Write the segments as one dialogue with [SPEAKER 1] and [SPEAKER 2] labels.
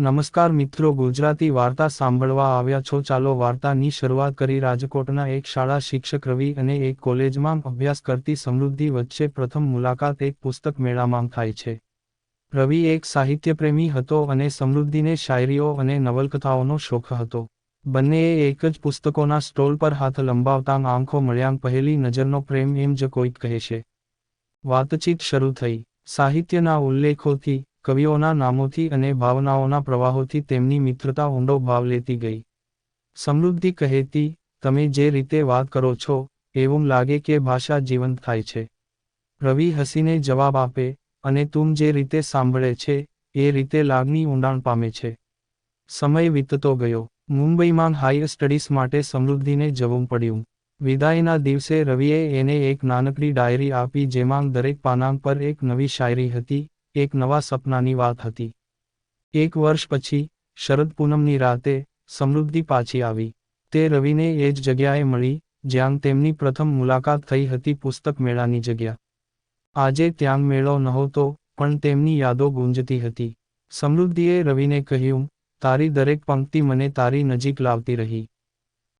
[SPEAKER 1] નમસ્કાર મિત્રો, ગુજરાતી વાર્તા સાંભળવા આવ્યા છો. ચાલો વાર્તાની શરૂઆત કરી. રાજકોટના એક શાળા શિક્ષક રવિ અને એક કોલેજમાં અભ્યાસ કરતી સમૃદ્ધિ વચ્ચે પ્રથમ મુલાકાત એક પુસ્તક મેળામાં થાય છે. રવિ એક સાહિત્યપ્રેમી હતો અને સમૃદ્ધિને શાયરીઓ અને નવલકથાઓનો શોખ હતો. બંનેએ એક જ પુસ્તકોના સ્ટોલ પર હાથ લંબાવતા આંખો મળ્યાં. પહેલી નજરનો પ્રેમ એમ જ કોઈક કહે છે. વાતચીત શરૂ થઈ. સાહિત્યના ઉલ્લેખોથી કવિઓના નામોથી અને ભાવનાઓના પ્રવાહોથી તેમની મિત્રતા ઊંડો ભાવ લેતી ગઈ. સમૃદ્ધિ કહેતી તમે જે રીતે વાત કરો છો, એવું લાગે કે ભાષા જીવંત થાય છે. રવિ હસીને જવાબ આપે, અને તું જે રીતે સાંભળે છે, એ રીતે લાગણી ઊંડાણ પામે છે. સમય વીતતો ગયો. મુંબઈમાં હાયર સ્ટડીઝ માટે સમૃદ્ધિને જવું પડ્યું. વિદાયના દિવસે રવિએ એને એક નાનકડી ડાયરી આપી, જેમાં દરેક પાનાંગ પર એક નવી શાયરી હતી. એક નવા સપનાની વાત હતી. એક વર્ષ પછી, શરદ પૂનમની રાતે, સમૃદ્ધિ પાછી આવી. તે રવિને એ જ જગ્યાએ મળી, જ્યાં તેમની પ્રથમ મુલાકાત થઈ હતી પુસ્તક મેળાની જગ્યા. આજે ત્યાં મેળો નહોતો, પણ તેમની યાદો ગુંજતી હતી. સમૃદ્ધિએ રવિને કહ્યું, તારી દરેક પંક્તિ મને તારી નજીક લાવતી રહી.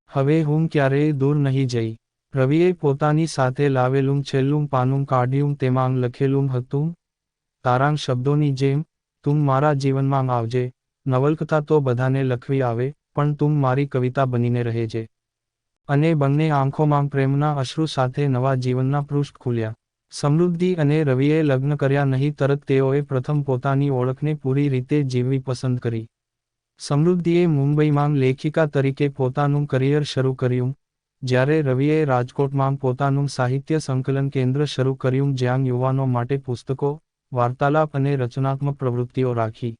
[SPEAKER 1] હવે હું ક્યારેય દૂર નહીં જઈ. રવિએ પોતાની સાથે લાવેલું છેલ્લું પાનું કાઢ્યું, તેમાં લખેલું હતું તારાંગ શબ્દોની જેમ, તું મારા જીવનમાં આવજે, નવલકથા તો બધાને લખવી આવે, પણ તું મારી કવિતા બનીને રહેજે. અને બંને આંખોમાં પ્રેમના અશ્રુ સાથે નવા જીવનના પૃષ્ઠ ખુલ્યા. સમૃદ્ધિ અને રવિએ લગ્ન કર્યા નહીં તરત તેઓએ પ્રથમ પોતાની ઓળખને પૂરી રીતે જીવવી પસંદ કરી. સમૃદ્ધિએ મુંબઈમાં લેખિકા તરીકે પોતાનું કરિયર શરૂ કર્યું, જ્યારે રવિએ રાજકોટમાં પોતાનું સાહિત્ય સંકલન કેન્દ્ર શરૂ કર્યું જ્યાં યુવાનો માટે પુસ્તકો વાર્તાલાપ અને રચનાત્મક પ્રવૃત્તિઓ રાખી.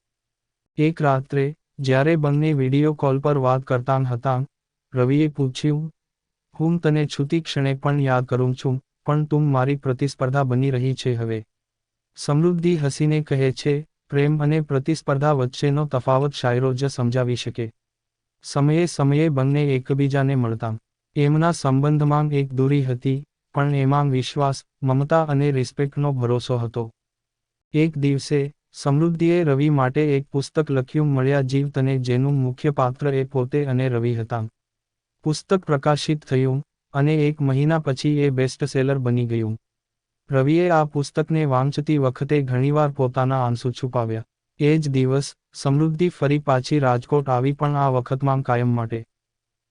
[SPEAKER 1] એક રાત્રે, જ્યારે બંને વીડિયો કોલ પર વાત કરતા હતા, રવિએ પૂછ્યું, હું તને છૂતી ક્ષણે પણ યાદ કરું છું, પણ તું મારી પ્રતિસ્પર્ધા બની રહી છે હવે સમૃદ્ધિ હસીને કહે છે, પ્રેમ અને પ્રતિસ્પર્ધા વચ્ચેનો તફાવત શાયરો જ સમજાવી શકે સમયે સમયે બંને એકબીજાને મળતા. એમના સંબંધમાં એક દૂરી હતી, પણ એમાં વિશ્વાસ, મમતા અને રિસ્પેક્ટનો ભરોસો હતો. એક દિવસે સમૃદ્ધિએ રવિ માટે એક પુસ્તક લખ્યું મળ્યા જીવ તને જેનું મુખ્ય પાત્ર એ પોતે અને રવિ હતા. પુસ્તક પ્રકાશિત થયું અને એક મહિના પછી એ બેસ્ટ સેલર બની ગયું. રવિએ આ પુસ્તકને વાંચતી વખતે ઘણીવાર પોતાના આંસુ છુપાવ્યા. એ જ દિવસ સમૃદ્ધિ ફરી પાછી રાજકોટ આવી પણ આ વખતમાં કાયમ માટે.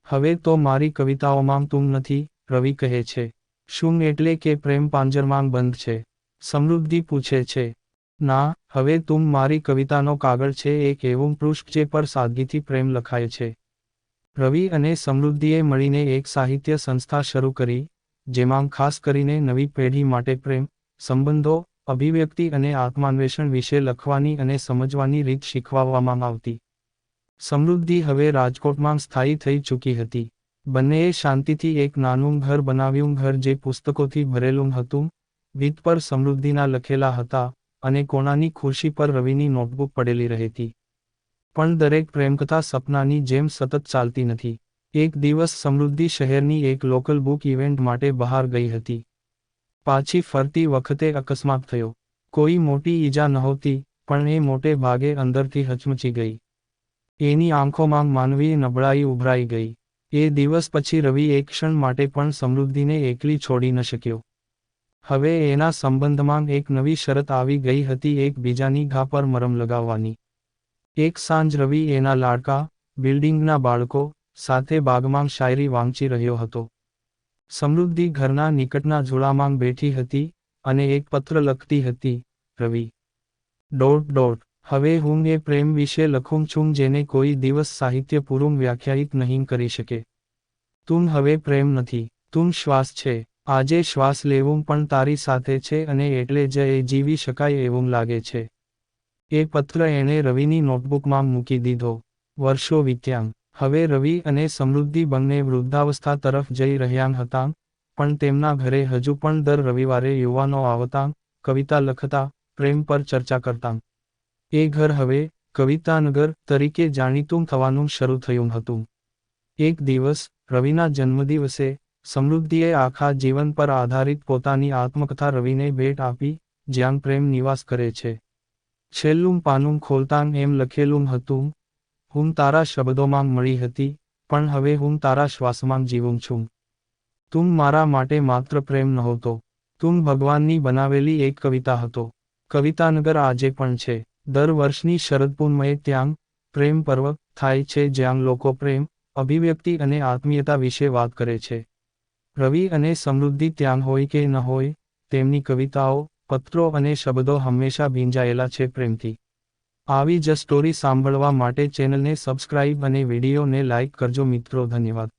[SPEAKER 1] હવે તો મારી કવિતાઓમાં તું નથી, રવિ કહે છે. શું એટલે કે પ્રેમ પાંજરમાં બંધ છે? સમૃદ્ધિ પૂછે છે. ના, હવે તું મારી કવિતાનો કાગળ છે, એક એવું પૃષ્ઠ જે પર સાદગીથી પ્રેમ લખાય છે. રવિ અને સમૃદ્ધિએ મળીને એક સાહિત્ય સંસ્થા શરૂ કરી, જેમાં ખાસ કરીને નવી પેઢી માટે પ્રેમ, સંબંધો, અભિવ્યક્તિ અને આત્માન્વેષણ વિશે લખવાની અને સમજવાની રીત શીખવાડવામાં આવતી. સમૃદ્ધિ હવે રાજકોટમાં સ્થાયી થઈ ચૂકી હતી. બંનેએ શાંતિથી એક નાનું ઘર બનાવ્યું, ઘર જે પુસ્તકોથી ભરેલું હતું. ભીત પર સમૃદ્ધિના લખેલા હતા. અને કોણાની ખુરશી પર રવિની નોટબુક પડેલી રહેતી. પણ દરેક પ્રેમકથા સપનાની જેમ સતત ચાલતી નથી. એક દિવસ સમૃદ્ધિ શહેરની એક લોકલ બુક ઇવેન્ટ માટે બહાર ગઈ હતી. પાછી ફરતી વખતે અકસ્માત થયો. કોઈ મોટી ઈજા નહોતી, પણ એ મોટે ભાગે અંદરથી હચમચી ગઈ. એની આંખોમાં માનવી નબળાઈ ઉભરાઈ ગઈ. એ દિવસ પછી રવિ એક ક્ષણ માટે પણ સમૃદ્ધિને એકલી છોડી ન શક્યો. હવે એના સંબંધમાં એક નવી શરત આવી ગઈ હતી એકબીજાની ઘા પર મરમ લગાવવાની. એક સાંજ રવિ એના લાડકા, બિલ્ડિંગના બાળકો, સાથે બાગમાં શાયરી વાંચી રહ્યો હતો. સમૃદ્ધિ ઘરના નિકટના ઝોળામાં બેઠી હતી અને એક પત્ર લખતી હતી, રવિ. ડોટ ડોટ હવે હું એ પ્રેમ વિશે લખું છું જેને કોઈ દિવસ સાહિત્ય પૂરું વ્યાખ્યાયિત નહીં કરી શકે. તું હવે પ્રેમ નથી. તું શ્વાસ છે. આજે શ્વાસ લેવું પણ તારી સાથે છે અને એટલે જ એ જીવી શકાય એવું લાગે છે. એ પત્ર એણે રવિની નોટબુકમાં મૂકી દીધો. વર્ષો વીત્યાં. હવે રવિ અને સમૃદ્ધિ બંને વૃદ્ધાવસ્થા તરફ જઈ રહ્યા હતા, પણ તેમના ઘરે હજુ પણ દર રવિવારે યુવાનો આવતા, કવિતા લખતા, પ્રેમ પર ચર્ચા કરતા. એ ઘર હવે કવિતાનગર તરીકે જાણીતું થવાનું શરૂ થયું હતું. એક દિવસ રવિના જન્મદિવસે સમૃદ્ધિએ આખા જીવન પર આધારિત પોતાની આત્મકથા રવિને ભેટ આપી, જ્યાં પ્રેમ નિવાસ કરે છે. છેલ્લું પાનું ખોલતાં એમ લખેલું હતું, હું તારા શબ્દોમાં મળી હતી, પણ હવે હું તારા શ્વાસમાં જીવું છું. તું મારા માટે માત્ર પ્રેમ નહોતો. તું ભગવાનની બનાવેલી એક કવિતા હતો. કવિતાનગર આજે પણ છે. દર વર્ષની શરદ પૂનમએ ત્યાં પ્રેમ પર્વ થાય છે જ્યાં લોકો પ્રેમ, અભિવ્યક્તિ અને આત્મીયતા વિશે વાત કરે છે. રવિ અને સમૃદ્ધિ ત્યાં હોય કે ન હોય, તેમની કવિતાઓ, પત્રો અને શબ્દો હંમેશા ભીંજાયેલા છે પ્રેમથી. આવી જ સ્ટોરી સાંભળવા માટે ચેનલને સબસ્ક્રાઇબ અને વિડીયોને લાઇક કરજો મિત્રો, ધન્યવાદ.